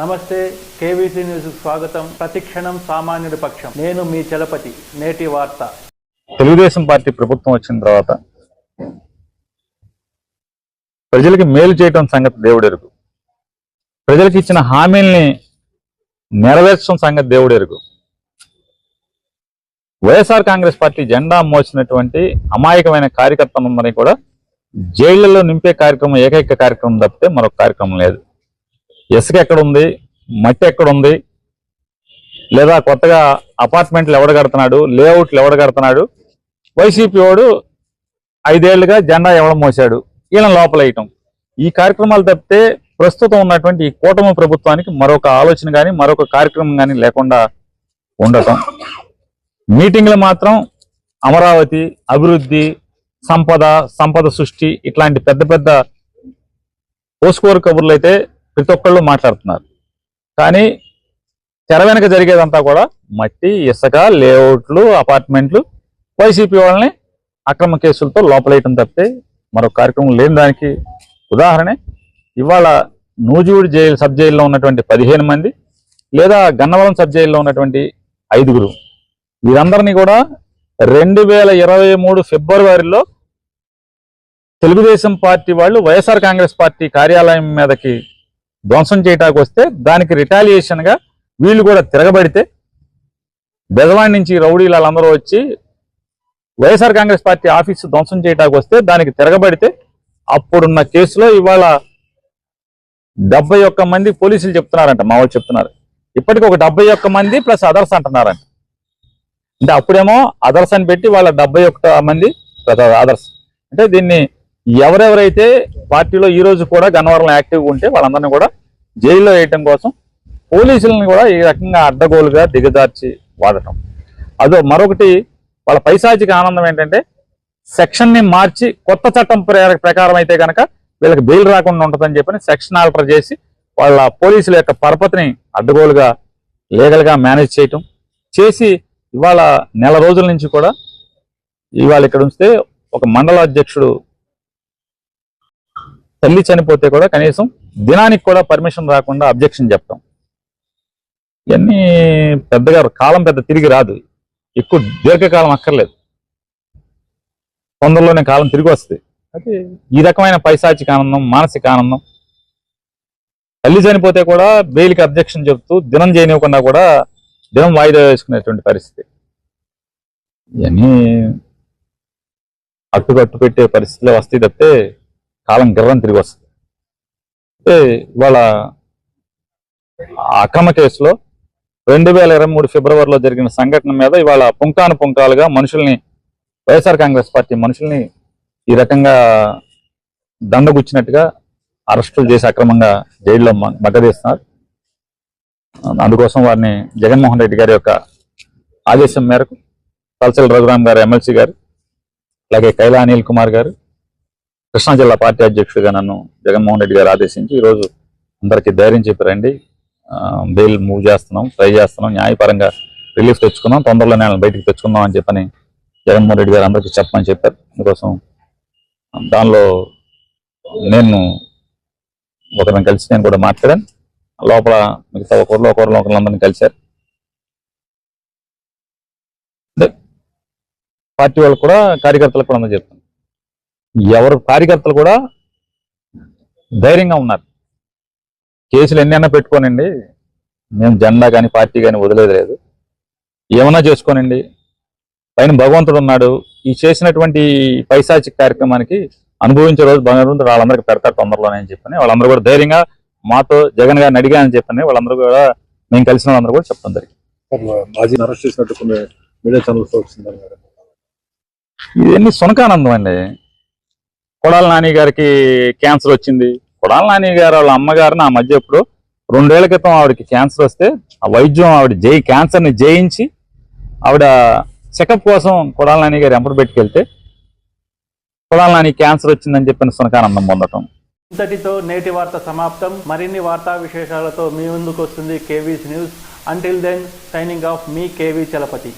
నమస్తే KVC news స్వాగతం. ప్రతిక్షణం సామాన్యుడి పక్షం. నేను మీ చలపతి నేటి వార్త. తెలుగుదేశం పార్టీ ప్రభుత్వం వచ్చిన తర్వాత ప్రజలకి మేలు చేయటం సంగతి దేవుడెరుగు. ప్రజలకు ఇచ్చిన హామీల్ని నెరవేర్చడం సంగతి దేవుడెరుగు. వైఎస్ఆర్ కాంగ్రెస్ పార్టీ జెండా మోసినటువంటి అమాయకమైన కార్యకర్తలందరినీ కూడా జైళ్ళలో నింపే కార్యక్రమం ఏకైక కార్యక్రమం తప్పితే మరొక కార్యక్రమం లేదు. ఇసుక ఎక్కడ ఉంది మట్టి ఎక్కడ ఉంది లేదా కొత్తగా అపార్ట్మెంట్లు ఎవడ కడుతున్నాడు? లేఅవుట్లు ఎవడ కడుతున్నాడు? వైసీపీ వాడు ఐదేళ్ళుగా జెండా ఎవడం మోసాడు ఈయన లోపలేయటం ఈ కార్యక్రమాలు తప్పితే ప్రస్తుతం ఉన్నటువంటి ఈ కూటమి ప్రభుత్వానికి మరొక ఆలోచన కానీ మరొక కార్యక్రమం కానీ లేకుండా ఉండటం. మీటింగ్లు మాత్రం అమరావతి అభివృద్ధి సంపద సంపద సృష్టి ఇట్లాంటి పెద్ద పెద్ద పోసుకోరు కబుర్లు అయితే ప్రతి ఒక్కళ్ళు మాట్లాడుతున్నారు. కానీ తెర వెనక జరిగేదంతా కూడా మట్టి ఇసుక లేఅవుట్లు అపార్ట్మెంట్లు వైసీపీ వాళ్ళని అక్రమ కేసులతో లోపలేయటం తప్పితే మరొక కార్యక్రమం లేని దానికి ఉదాహరణ ఇవాళ నూజివీడు జైలు సబ్ జైల్లో ఉన్నటువంటి పదిహేను మంది లేదా గన్నవరం సబ్ జైల్లో ఉన్నటువంటి ఐదుగురు. వీరందరినీ కూడా రెండు వేల ఇరవై మూడు ఫిబ్రవరిలో తెలుగుదేశం పార్టీ వాళ్ళు వైఎస్ఆర్ కాంగ్రెస్ పార్టీ కార్యాలయం మీదకి ధ్వంసం చేయటానికి వస్తే దానికి రిటాలియేషన్గా వీళ్ళు కూడా తిరగబడితే బెజవాడి నుంచి రౌడీలు వాళ్ళందరూ వచ్చి వైఎస్ఆర్ కాంగ్రెస్ పార్టీ ఆఫీసు ధ్వంసం చేయటానికి వస్తే దానికి తిరగబడితే అప్పుడున్న కేసులో ఇవాళ డెబ్బై ఒక్క మంది పోలీసులు చెప్తున్నారంట మా వాళ్ళు చెప్తున్నారు. ఇప్పటికి ఒక డెబ్బై ఒక్క మంది ప్లస్ అదర్స్ అంటున్నారంట. అంటే అప్పుడేమో అదర్స్ అని పెట్టి వాళ్ళ డెబ్బై ఒక్క మంది ప్లస్ అదర్స్. అంటే దీన్ని ఎవరెవరైతే పార్టీలో ఈ రోజు కూడా గన్నవరంలో యాక్టివ్గా ఉంటే వాళ్ళందరినీ కూడా జైల్లో వేయటం కోసం పోలీసులను కూడా ఈ రకంగా అడ్డగోలుగా దిగజార్చి వాడటం. అదో మరొకటి వాళ్ళ పైశాచిక ఆనందం ఏంటంటే సెక్షన్ని మార్చి కొత్త చట్టం ప్ర- ప్రకారం అయితే కనుక వీళ్ళకి బెయిల్ రాకుండా ఉంటుందని చెప్పని సెక్షన్ ఆల్టర్ చేసి వాళ్ళ పోలీసుల యొక్క పరపతిని అడ్డగోలుగా లీగల్గా మేనేజ్ చేయటం. చేసి ఇవాళ నెల రోజుల నుంచి కూడా ఇవాళ ఇక్కడ ఉంచితే ఒక మండల అధ్యక్షుడు తల్లి చనిపోతే కూడా కనీసం దినానికి కూడా పర్మిషన్ రాకుండా అబ్జెక్షన్ చెప్తాం. ఇవన్నీ పెద్దగా కాలం పెద్ద తిరిగి రాదు. ఎక్కువ దీర్ఘకాలం అక్కర్లేదు. తొందరలోనే కాలం తిరిగి వస్తుంది ఈ రకమైన పైశాచిక ఆనందం మానసిక ఆనందం. తల్లి చనిపోతే కూడా బెయిల్కి అబ్జెక్షన్ చెప్తూ దినం చేయనివ్వకుండా కూడా దినం వాయిదా వేసుకునేటువంటి పరిస్థితి. ఇవన్నీ అట్టుకట్టు పెట్టే పరిస్థితిలో వస్తాయి తప్పితే కాలం గిర్రం తిరిగి వస్తుంది. అంటే ఇవాళ అక్రమ కేసులో రెండు వేల ఇరవై మూడు ఫిబ్రవరిలో జరిగిన సంఘటన మీద ఇవాళ పుంకాను పుంకాలుగా మనుషుల్ని వైఎస్ఆర్ కాంగ్రెస్ పార్టీ మనుషుల్ని ఈ రకంగా దండగుచ్చినట్టుగా అరెస్టులు చేసి అక్రమంగా జైల్లో మగ్గదీస్తున్నారు అందుకోసం వారిని జగన్మోహన్ రెడ్డి గారి యొక్క ఆదేశం మేరకు తలసల రఘురామ్ గారు ఎమ్మెల్సీ గారు అలాగే కైలా అనిల్ కుమార్ గారు కృష్ణా జిల్లా పార్టీ అధ్యక్షుడిగా నన్ను జగన్మోహన్ రెడ్డి గారు ఆదేశించి ఈరోజు అందరికీ ధైర్యం చెప్పి రండి. బెయిల్ మూవ్ చేస్తున్నాం ట్రై చేస్తున్నాం న్యాయపరంగా రిలీఫ్ తెచ్చుకున్నాం తొందరలోనే బయటికి తెచ్చుకుందాం అని చెప్పని జగన్మోహన్ రెడ్డి గారు అందరికీ చెప్పమని చెప్పారు. అందుకోసం దానిలో నేను ఒకరిని కలిసి నేను కూడా మాట్లాడాను. లోపల మిగతా ఒకరిలో ఒకరిలో ఒకరిని కలిశారు. పార్టీ వాళ్ళు కూడా కార్యకర్తలకు కూడా అందరూ ఎవరు కార్యకర్తలు కూడా ధైర్యంగా ఉన్నారు. కేసులు ఎన్ని అన్నా పెట్టుకోనండి. మేము జెండా కానీ పార్టీ కానీ వదిలేదు లేదు. ఏమన్నా చేసుకోనండి. పైన భగవంతుడు ఉన్నాడు. ఈ చేసినటువంటి పైశాచిక కార్యక్రమానికి అనుభవించే రోజు భగవంతుడు వాళ్ళందరికీ పెడతారు తొందరలోనే అని చెప్పని. వాళ్ళందరూ కూడా ధైర్యంగా మాతో జగన్ గారిని అడిగానని చెప్పని వాళ్ళందరూ కూడా మేము కలిసిన వాళ్ళందరూ కూడా చెప్తాం జరిగింది. అరెస్ట్ చేసినట్టు మీడియా ఛానల్స్ ఇవన్నీ సునకానందం అండి. కొడాల నాని గారికి క్యాన్సర్ వచ్చింది. కొడాల నాని గారు వాళ్ళ అమ్మగారు నా మధ్య ఎప్పుడు రెండేళ్ళ క్రితం ఆవిడకి క్యాన్సర్ వస్తే ఆ వైద్యం ఆవిడ జై క్యాన్సర్ని జయించి ఆవిడ చెకప్ కోసం కొడాల నాని గారు ఎంపర్ పెట్టుకెళ్తే కొడాల నాని క్యాన్సర్ వచ్చిందని చెప్పిన సునకానందం పొందటం. ఇంతటితో నేటి వార్త సమాప్తం. మరిన్ని వార్తా విశేషాలతో మీ ముందుకు వస్తుంది KV's news. Until then signing off మీ కేవీ చలపతి.